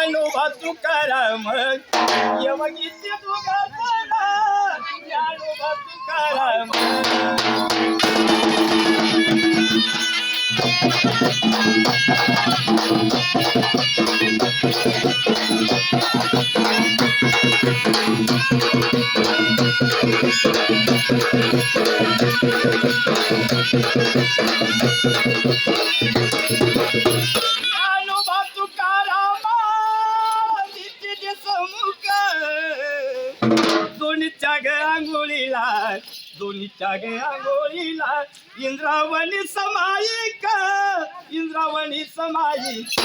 ज्ञानोबा तुकाराम यमगीते तुकाराम ज्ञानोबा तुकाराम दोन्हीच्या ग आंघोळीला दोन्हीच्या ग आंघोळीला. इंद्रावणी समायिक इंद्रावणी समायिक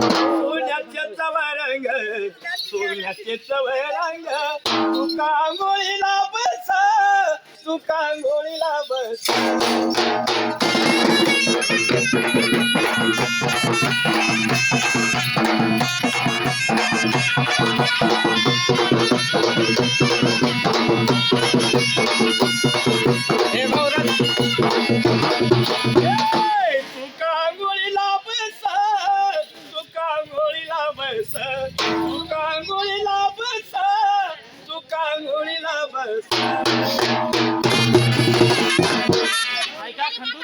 सोन्याचे चवरंग सोन्याचे चवरंग तू कांगोळीला बस तू कांगोळीला बस Thank you. बस तू कांगोळीला बस तू कांगोळीला बस. ऐका खंडू